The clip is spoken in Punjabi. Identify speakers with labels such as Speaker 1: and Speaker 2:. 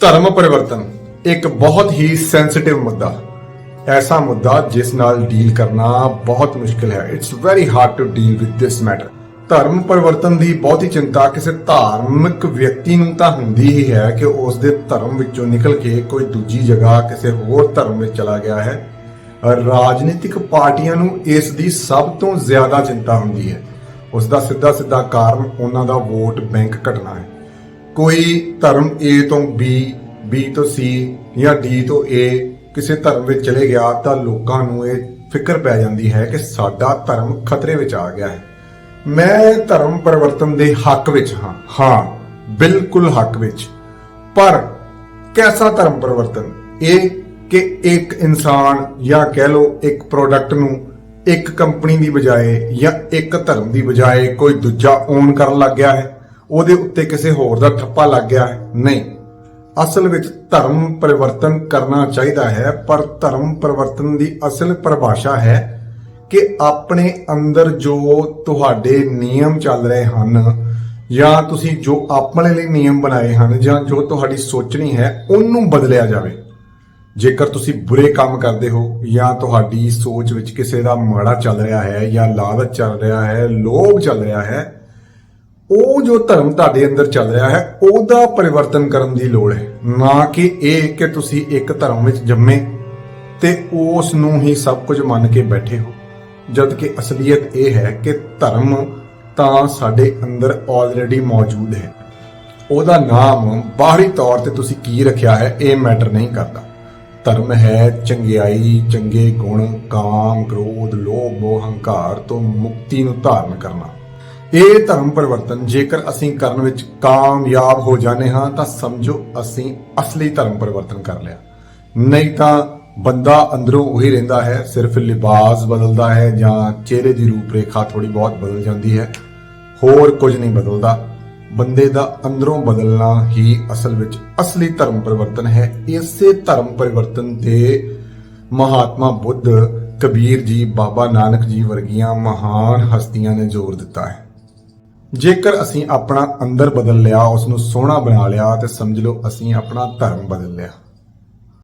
Speaker 1: ਧਰਮ ਪਰਿਵਰਤਨ ਇੱਕ ਬਹੁਤ ਹੀ ਸੈਂਸਿਟਿਵ ਮੁੱਦਾ। ਐਸਾ ਮੁੱਦਾ ਜਿਸ ਨਾਲ ਡੀਲ ਕਰਨਾ ਬਹੁਤ ਮੁਸ਼ਕਿਲ ਹੈ। It's very hard to deal with this matter ਧਰਮ ਪਰਿਵਰਤਨ ਦੀ ਬਹੁਤੀ ਚਿੰਤਾ ਕਿਸੇ ਧਾਰਮਿਕ ਵਿਅਕਤੀ ਨੂੰ ਤਾਂ ਹੁੰਦੀ ਹੀ ਹੈ ਕਿ ਉਸ ਦੇ ਧਰਮ ਵਿੱਚੋਂ ਨਿਕਲ ਕੇ ਕੋਈ ਦੂਜੀ ਜਗ੍ਹਾ ਕਿਸੇ ਹੋਰ ਧਰਮ ਵਿੱਚ ਚਲਾ ਗਿਆ ਹੈ। ਰਾਜਨੀਤਿਕ ਪਾਰਟੀਆਂ ਨੂੰ ਇਸ ਦੀ ਸਭ ਤੋਂ ਜ਼ਿਆਦਾ ਚਿੰਤਾ ਹੁੰਦੀ ਹੈ। ਉਸ ਦਾ ਸਿੱਧਾ ਸਿੱਧਾ ਕਾਰਨ ਉਹਨਾਂ ਦਾ ਵੋਟ ਬੈਂਕ ਘਟਣਾ ਹੈ। ਕੋਈ ਧਰਮ A ਤੋਂ B B ਤੋਂ C ਜਾਂ D ਤੋਂ A ਕਿਸੇ ਧਰਮ ਵਿੱਚ ਚਲੇ ਗਿਆ ਤਾਂ ਲੋਕਾਂ ਨੂੰ ਇਹ ਫਿਕਰ ਪੈ ਜਾਂਦੀ ਹੈ ਕਿ ਸਾਡਾ ਧਰਮ ਖਤਰੇ ਵਿੱਚ ਆ ਗਿਆ ਹੈ। ਮੈਂ ਧਰਮ ਪਰਿਵਰਤਨ ਦੇ ਹੱਕ ਵਿੱਚ ਹਾਂ। ਹਾਂ, ਬਿਲਕੁਲ ਹੱਕ ਵਿੱਚ। ਪਰ ਕੈਸਾ ਧਰਮ ਪਰਿਵਰਤਨ? ਇਹ ਕਿ ਇੱਕ ਇਨਸਾਨ ਜਾਂ ਕਹਿ ਲਓ ਇੱਕ ਪ੍ਰੋਡਕਟ ਨੂੰ ਇੱਕ ਕੰਪਨੀ ਦੀ ਬਜਾਏ ਜਾਂ ਇੱਕ ਧਰਮ ਦੀ ਬਜਾਏ ਕੋਈ ਦੂਜਾ ਓਨ ਕਰਨ ਲੱਗ ਗਿਆ ਹੈ। ਉਹਦੇ ਉੱਤੇ ਕਿਸੇ ਹੋਰ ਦਾ ਠੱਪਾ ਲੱਗ ਗਿਆ ਹੈ? ਨਹੀਂ। ਅਸਲ ਵਿੱਚ ਧਰਮ ਪਰਿਵਰਤਨ ਕਰਨਾ ਚਾਹੀਦਾ ਹੈ, ਪਰ ਧਰਮ ਪਰਿਵਰਤਨ ਦੀ ਅਸਲ ਪਰਿਭਾਸ਼ਾ ਹੈ ਕਿ ਆਪਣੇ ਅੰਦਰ ਜੋ ਤੁਹਾਡੇ ਨਿਯਮ ਚੱਲ ਰਹੇ ਹਨ, ਜਾਂ ਤੁਸੀਂ ਜੋ ਆਪਣੇ ਲਈ ਨਿਯਮ ਬਣਾਏ ਹਨ, ਜਾਂ ਜੋ ਤੁਹਾਡੀ ਸੋਚਣੀ ਹੈ, ਉਹਨੂੰ ਬਦਲਿਆ ਜਾਵੇ। ਜੇਕਰ ਤੁਸੀਂ ਬੁਰੇ ਕੰਮ ਕਰਦੇ ਹੋ, ਜਾਂ ਤੁਹਾਡੀ ਸੋਚ ਵਿੱਚ ਕਿਸੇ ਦਾ ਮਾੜਾ ਚੱਲ ਰਿਹਾ ਹੈ, ਜਾਂ ਲਾਲਚ ਚੱਲ ਰਿਹਾ ਹੈ, ਲੋਭ ਚੱਲ ਰਿਹਾ ਹੈ ਉਹ ਜੋ ਧਰਮ ਤੁਹਾਡੇ ਅੰਦਰ ਚੱਲ ਰਿਹਾ ਹੈ, ਉਹਦਾ ਪਰਿਵਰਤਨ ਕਰਨ ਦੀ ਲੋੜ ਹੈ। ਨਾ ਕਿ ਇਹ ਕਿ ਤੁਸੀਂ ਇੱਕ ਧਰਮ ਵਿੱਚ ਜੰਮੇ ਤੇ ਉਸ ਨੂੰ ਹੀ ਸਭ ਕੁਝ ਮੰਨ ਕੇ ਬੈਠੇ ਹੋ। ਜਦ ਕਿ ਅਸਲੀਅਤ ਇਹ ਹੈ ਕਿ ਧਰਮ ਤਾਂ ਸਾਡੇ ਅੰਦਰ ਆਲਰੇਡੀ ਮੌਜੂਦ ਹੈ। ਉਹਦਾ ਨਾਮ ਬਾਹਰੀ ਤੌਰ ਤੇ ਤੁਸੀਂ ਕੀ ਰੱਖਿਆ ਹੈ, ਇਹ ਮੈਟਰ ਨਹੀਂ ਕਰਦਾ। ਧਰਮ ਹੈ ਚੰਗਿਆਈ, ਚੰਗੇ ਗੁਣ, ਕਾਮ, ਕ੍ਰੋਧ, ਲੋਭ ਮੋਹ ਹੰਕਾਰ ਤੋਂ ਮੁਕਤੀ ਨੂੰ ਧਾਰਨ ਕਰਨਾ। ਇਹ ਧਰਮ ਪਰਿਵਰਤਨ, ਜੇਕਰ ਅਸੀਂ ਕਰਨ ਵਿੱਚ ਕਾਮਯਾਬ ਹੋ ਜਾਂਦੇ ਹਾਂ, ਤਾਂ ਸਮਝੋ ਅਸੀਂ ਅਸਲੀ ਧਰਮ ਪਰਿਵਰਤਨ ਕਰ ਲਿਆ। ਨਹੀਂ ਤਾਂ ਬੰਦਾ ਅੰਦਰੋਂ ਉਹੀ ਰਹਿੰਦਾ ਹੈ, ਸਿਰਫ ਲਿਬਾਸ ਬਦਲਦਾ ਹੈ ਜਾਂ ਚਿਹਰੇ ਦੀ ਰੂਪਰੇਖਾ ਥੋੜੀ ਬਹੁਤ ਬਦਲ ਜਾਂਦੀ ਹੈ, ਹੋਰ ਕੁਝ ਨਹੀਂ ਬਦਲਦਾ। ਬੰਦੇ ਦਾ ਅੰਦਰੋਂ ਬਦਲਣਾ ਹੀ ਅਸਲ ਵਿੱਚ ਅਸਲੀ ਧਰਮ ਪਰਿਵਰਤਨ ਹੈ। ਇਸੇ ਧਰਮ ਪਰਿਵਰਤਨ ਤੇ ਮਹਾਤਮਾ ਬੁੱਧ, ਕਬੀਰ ਜੀ, ਬਾਬਾ ਨਾਨਕ ਜੀ ਵਰਗੀਆਂ ਮਹਾਨ ਹਸਤੀਆਂ ਨੇ ਜ਼ੋਰ ਦਿੱਤਾ ਹੈ। ਜੇਕਰ ਅਸੀਂ ਆਪਣਾ ਅੰਦਰ ਬਦਲ ਲਿਆ ਉਸ ਨੂੰ ਸੋਹਣਾ ਬਣਾ ਲਿਆ, ਤੇ ਸਮਝ ਲਓ ਅਸੀਂ ਆਪਣਾ ਧਰਮ ਬਦਲ ਲਿਆ।